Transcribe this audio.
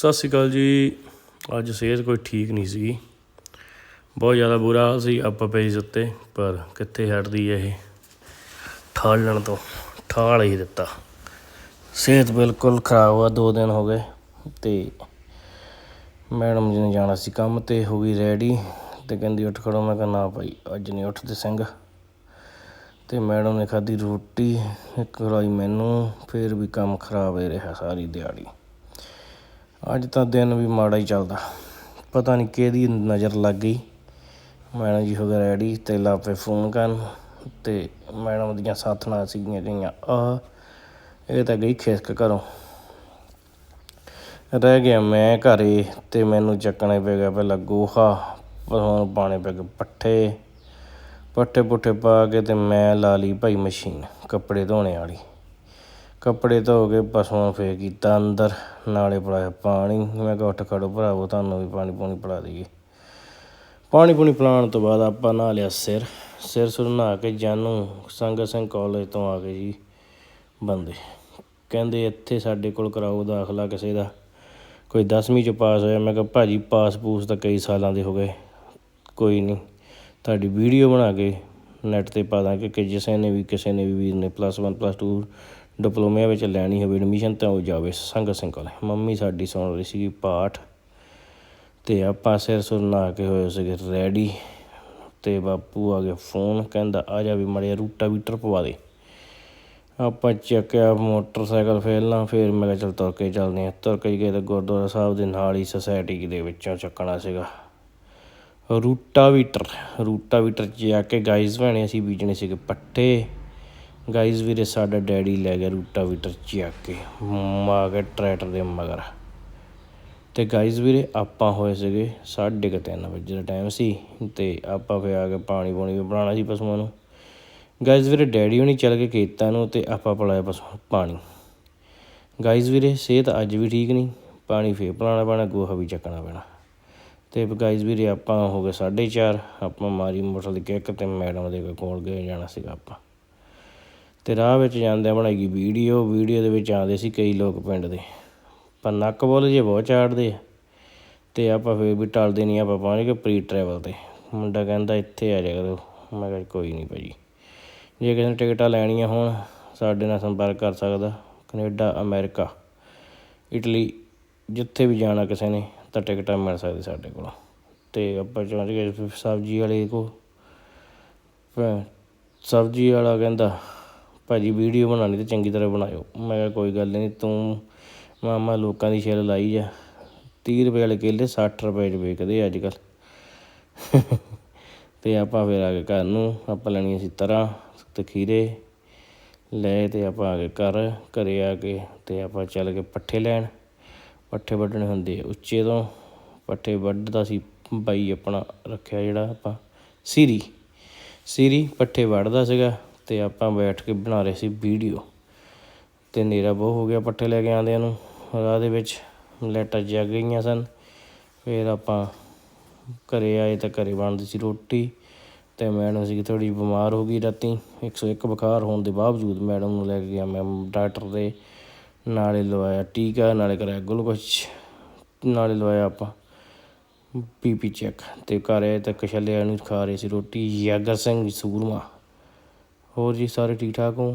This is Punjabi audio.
ਸਤਿ ਸ਼੍ਰੀ ਅਕਾਲ ਜੀ। ਅੱਜ ਸਿਹਤ ਕੋਈ ਠੀਕ ਨਹੀਂ ਸੀਗੀ। ਬਹੁਤ ਜ਼ਿਆਦਾ ਬੁਰਾ ਹਾਲ ਸੀ ਆਪਾਂ ਪਏ ਸੀ ਉੱਤੇ ਪਰ ਕਿੱਥੇ ਹਟਦੀ ਹੈ ਇਹ ਠਾਲਣ ਤੋਂ, ਠਾਲ ਹੀ ਦਿੱਤਾ। ਸਿਹਤ ਬਿਲਕੁਲ ਖਰਾਬ ਆ, ਦੋ ਦਿਨ ਹੋ ਗਏ ਤੇ ਮੈਡਮ ਜੀ ਨੇ ਜਾਣਾ ਸੀ ਕੰਮ ਤੇ, ਹੋ ਗਈ ਰੈਡੀ ਤੇ ਕਹਿੰਦੀ ਉੱਠ ਖੜੋ, ਮੈਂ ਕਿਹਾ ਨਾ ਭਾਈ, ਅੱਜ ਨਹੀਂ ਉੱਠਦੇ ਸਿੰਘ। ਤੇ ਮੈਡਮ ਨੇ ਖਾਧੀ ਰੋਟੀ, ਇੱਕ ਖਲਾਈ ਮੈਨੂੰ, ਫਿਰ ਵੀ ਕੰਮ ਖਰਾਬ ਹੀ ਰਿਹਾ ਸਾਰੀ ਦਿਹਾੜੀ। ਅੱਜ ਤਾਂ ਦਿਨ ਵੀ ਮਾੜਾ ਹੀ ਚੱਲਦਾ। ਪਤਾ ਨਹੀਂ ਕਿਹਦੀ ਨਜ਼ਰ ਲੱਗ ਗਈ। ਮੈਡਮ ਜੀ ਹੋ ਗਏ ਰੈਡੀ ਤੇ ਲਾਪੇ ਫੋਨ ਕਰਨ ਤੇ ਮੈਡਮ ਦੀਆਂ ਸਾਥਣਾਂ ਸੀਗੀਆਂ ਗਈਆਂ ਆ ਇਹ ਤਾਂ ਗਈ ਖਿਸਕ ਘਰੋਂ। ਰਹਿ ਗਿਆ ਮੈਂ ਘਰੇ ਤੇ ਮੈਨੂੰ ਚੱਕਣੇ ਪੈ ਗਿਆ ਪਹਿਲਾਂ ਗੋਹਾ ਹੁਣ ਪਾਣੇ ਪੈ ਗਏ ਪੱਠੇ। ਪੱਠੇ ਪੁੱਠੇ ਪਾ ਕੇ ਤੇ ਮੈਂ ਲਾ ਲਈ ਭਾਈ ਮਸ਼ੀਨ, ਕੱਪੜੇ ਧੋਣੇ ਵਾਲੀ। ਕੱਪੜੇ ਧੋ ਕੇ ਪਸ਼ੂਆਂ ਫੇਰ ਕੀਤਾ ਅੰਦਰ, ਨਾਲੇ ਪਿਲਾਇਆ ਪਾਣੀ। ਮੈਂ ਕਿਹਾ, ਉੱਠ ਖੜੋ ਭਰਾਵੋ, ਤੁਹਾਨੂੰ ਵੀ ਪਾਣੀ ਪੂਣੀ ਪਿਲਾ ਦਈਏ। ਪਾਣੀ ਪੂਣੀ ਪਿਲਾਉਣ ਤੋਂ ਬਾਅਦ ਆਪਾਂ ਨਹਾ ਲਿਆ ਸਿਰ। ਸਿਰ ਸੁਰ ਨਹਾ ਕੇ ਜਾਨੂੰ ਸੰਗਤ ਸਿੰਘ ਕਾਲਜ ਤੋਂ ਆ ਗਏ ਜੀ ਬੰਦੇ। ਕਹਿੰਦੇ, ਇੱਥੇ ਸਾਡੇ ਕੋਲ ਕਰਾਓ ਦਾਖਲਾ ਕਿਸੇ ਦਾ। ਕੋਈ 10ਵੀਂ ਚ ਪਾਸ ਹੋਇਆ, ਮੈਂ ਕਿਹਾ, ਭਾਜੀ, ਪਾਸ ਪੂਸ ਤਾਂ ਕਈ ਸਾਲਾਂ ਦੇ ਹੋ ਗਏ। ਕੋਈ ਨਹੀਂ, ਤੁਹਾਡੀ ਵੀਡੀਓ ਬਣਾ ਕੇ ਨੈਟ ਤੇ ਪਾ ਦਾਂਗੇ ਕਿ ਜਿਸ ਨੇ ਵੀ, ਕਿਸੇ ਨੇ ਵੀ ਵੀਰ ਨੇ ਪਲੱਸ 1 ਪਲੱਸ 2 ਡਿਪਲੋਮੇ ਵਿੱਚ ਲੈਣੀ ਹੋਵੇ ਐਡਮਿਸ਼ਨ ਤਾਂ ਉਹ ਜਾਵੇ ਸੰਗਤ ਸਿੰਘ ਕੋਲ। ਮੰਮੀ ਸਾਡੀ ਸੁਣ ਰਹੀ ਸੀਗੀ ਪਾਠ ਤੇ ਆਪਾਂ ਸਿਰ ਸੁਰ ਨਹਾ ਕੇ ਹੋਏ ਸੀਗੇ ਰੈਡੀ ਤੇ ਬਾਪੂ ਆ ਗਿਆ ਫੋਨ ਕਹਿੰਦਾ, ਆ ਜਾ ਵੀ ਮੜਿਆ ਰੂਟਾ ਵੀਟਰ ਪਵਾ ਦੇ। ਆਪਾਂ ਚੱਕਿਆ ਮੋਟਰਸਾਈਕਲ ਫੇਲਣਾ ਫਿਰ ਮੈਂ ਕਿਹਾ ਚਲ ਤੁਰ ਕੇ ਚੱਲਦੇ ਆ ਤੁਰ ਕੇ ਗਏ ਤਾਂ ਗੁਰਦੁਆਰਾ ਸਾਹਿਬ ਦੇ ਨਾਲ ਹੀ ਸੋਸਾਇਟੀ ਦੇ ਵਿੱਚੋਂ ਚੱਕਣਾ ਸੀਗਾ। ਰੂਟਾਵੀਟਰ ਰੂਟਾਵੀਟਰ 'ਚ ਜਾ ਕੇ ਗਾਈਜ਼ ਭੈਣੇ ਅਸੀਂ ਬੀਜਣੇ ਸੀਗੇ ਪੱਠੇ। ਗਾਈਜ਼ ਵੀਰੇ, ਸਾਡਾ ਡੈਡੀ ਲੈ ਗਿਆ ਰੂਟਾਵੀਟਰ ਚੱਕ ਕੇ ਮਾ ਕੇ ਟਰੈਕਟਰ ਦੇ ਮਗਰ। ਤੇ ਗਾਈਜ਼ ਵੀਰੇ, ਆਪਾਂ ਹੋਏ ਸੀਗੇ ਸਾਢੇ ਕੁ ਤਿੰਨ ਵਜੇ ਦਾ ਟਾਈਮ ਸੀ, ਤੇ ਆਪਾਂ ਫਿਰ ਆ ਕੇ ਪਾਣੀ ਪੂਣੀ ਵੀ ਬਣਾਉਣਾ ਸੀ ਪਸ਼ੂਆਂ ਨੂੰ। ਗਾਈਜ਼ ਵੀਰੇ, ਡੈਡੀ ਹੁਣੀ ਚੱਲ ਕੇ ਖੇਤਾਂ ਨੂੰ ਤੇ ਆਪਾਂ ਪਿਲਾਇਆ ਪਸ਼ੂ ਪਾਣੀ। ਗਾਈਜ਼ ਵੀਰੇ, ਸਿਹਤ ਅੱਜ ਵੀ ਠੀਕ ਨਹੀਂ, ਪਾਣੀ ਫੇਰ ਪਿਲਾਉਣਾ ਪੈਣਾ, ਗੋਹਾ ਵੀ ਚੱਕਣਾ ਪੈਣਾ। ਤੇ ਗਾਈਜ਼ ਵੀਰੇ, ਆਪਾਂ ਹੋ ਗਏ 4:30 ਆਪਾਂ ਮਾਰੀ ਮੋਟਰਸਾਈਕਲ ਦੀ ਕਿੱਕ ਤੇ ਮੈਡਮ ਦੇ ਕੋਲ ਗਏ, ਜਾਣਾ ਸੀਗਾ ਆਪਾਂ। ਅਤੇ ਰਾਹ ਵਿੱਚ ਜਾਂਦਿਆਂ ਬਣਾਈ ਗਈ ਵੀਡੀਓ ਵੀਡੀਓ ਦੇ ਵਿੱਚ ਆਉਂਦੇ ਸੀ ਕਈ ਲੋਕ ਪਿੰਡ ਦੇ। ਪਰ ਨੱਕ ਬੋਲ ਜੇ ਬਹੁਤ ਚਾੜਦੇ ਆ ਅਤੇ ਆਪਾਂ ਫਿਰ ਵੀ ਟਲਦੇ ਨਹੀਂ ਆਪਾਂ ਪਹੁੰਚ ਗਏ ਪ੍ਰੀ ਟਰੈਵਲ ਤੇ। ਮੁੰਡਾ ਕਹਿੰਦਾ ਇੱਥੇ ਆ ਜਾ ਕਰੋ। ਮੈਂ ਕਿਹਾ ਕੋਈ ਨਹੀਂ ਭਾਜੀ। ਜੇ ਕਿਸੇ ਨੇ ਟਿਕਟਾਂ ਲੈਣੀਆਂ ਹੋਣ, ਸਾਡੇ ਨਾਲ ਸੰਪਰਕ ਕਰ ਸਕਦਾ। ਕੈਨੇਡਾ, ਅਮਰੀਕਾ, ਇਟਲੀ, ਜਿੱਥੇ ਵੀ ਜਾਣਾ ਕਿਸੇ ਨੇ, ਤਾਂ ਟਿਕਟਾਂ ਮਿਲ ਸਕਦੀ ਸਾਡੇ ਕੋਲ। ਤੇ ਆਪਾਂ ਪਹੁੰਚ ਗਏ ਸਬਜ਼ੀ ਵਾਲੇ ਕੋ ਸਬਜ਼ੀ ਵਾਲਾ ਕਹਿੰਦਾ ਭਾਅ ਜੀ ਵੀਡੀਓ ਬਣਾਉਣੀ ਤਾਂ ਚੰਗੀ ਤਰ੍ਹਾਂ ਬਣਾਇਓ। ਮੈਂ ਕਿਹਾ ਕੋਈ ਗੱਲ ਨਹੀਂ, ਤੂੰ ਮਾਮਾ ਲੋਕਾਂ ਦੀ ਛਿੱਲ ਲਾਈ ਜਾ। 30 ਰੁਪਏ ਵਾਲੇ ਕੇਲੇ 60 ਰੁਪਏ 'ਚ ਵੇਚਦੇ ਅੱਜ ਕੱਲ੍ਹ ਤੇ ਆਪਾਂ ਫਿਰ ਆ ਕੇ ਘਰ ਨੂੰ, ਆਪਾਂ ਲੈਣੀਆਂ ਸੀ ਤਰਾਂ ਤੇ ਖੀਰੇ। ਲੈ ਤੇ ਆਪਾਂ ਆ ਕੇ ਘਰ, ਘਰੇ ਆ ਕੇ ਤੇ ਆਪਾਂ ਚੱਲ ਕੇ ਪੱਠੇ ਲੈਣ। ਪੱਠੇ ਵੱਢਣੇ ਹੁੰਦੇ ਉੱਚੇ ਤੋਂ। ਪੱਠੇ ਵੱਢਦਾ ਸੀ ਬਾਈ ਆਪਣਾ, ਰੱਖਿਆ ਜਿਹੜਾ ਆਪਾਂ, ਸੀਰੀ। ਸੀਰੀ ਪੱਠੇ ਵੱਢਦਾ ਸੀਗਾ। ਤੇ ਆਪਾਂ ਬੈਠ ਕੇ ਬਣਾ ਰਹੇ ਸੀ ਵੀਡੀਓ। ਤੇ ਹਨੇਰਾ ਬਹੁ ਹੋ ਗਿਆ ਪੱਠੇ ਲੈ ਕੇ ਆਉਂਦਿਆਂ ਨੂੰ। ਰਾਹ ਦੇ ਵਿੱਚ ਲਾਈਟਾਂ ਜਗ ਗਈਆਂ ਸਨ। ਫਿਰ ਆਪਾਂ ਘਰੇ ਆਏ ਤਾਂ ਘਰੇ ਬਣਦੀ ਸੀ ਰੋਟੀ। ਤੇ ਮੈਡਮ ਸੀ ਥੋੜੀ ਬਿਮਾਰ ਹੋ ਗਈ ਰਾਤੀ। 101 ਬੁਖਾਰ ਹੋਣ ਦੇ ਬਾਵਜੂਦ ਮੈਡਮ ਨੂੰ ਲੈ ਕੇ ਗਿਆ ਮੈਂ ਡਾਕਟਰ ਦੇ। ਨਾਲੇ ਲਵਾਇਆ ਟੀਕਾ, ਨਾਲੇ ਕਰਾਇਆ ਗਲੂਕੋਜ਼ ਨਾਲੇ ਲਵਾਇਆ ਆਪਾਂ ਪੀਪੀ ਚੈੱਕ। ਤੇ ਘਰ ਆਏ ਤਾਂ ਕਸ਼ਲਿਆ ਨੂੰ ਖਾ ਰਹੇ ਸੀ ਰੋਟੀ। ਯਾਗਰ ਸਿੰਘ ਸੂਰਮਾ। ਹੋਰ ਜੀ ਸਾਰੇ ਠੀਕ ਠਾਕ ਹੋ?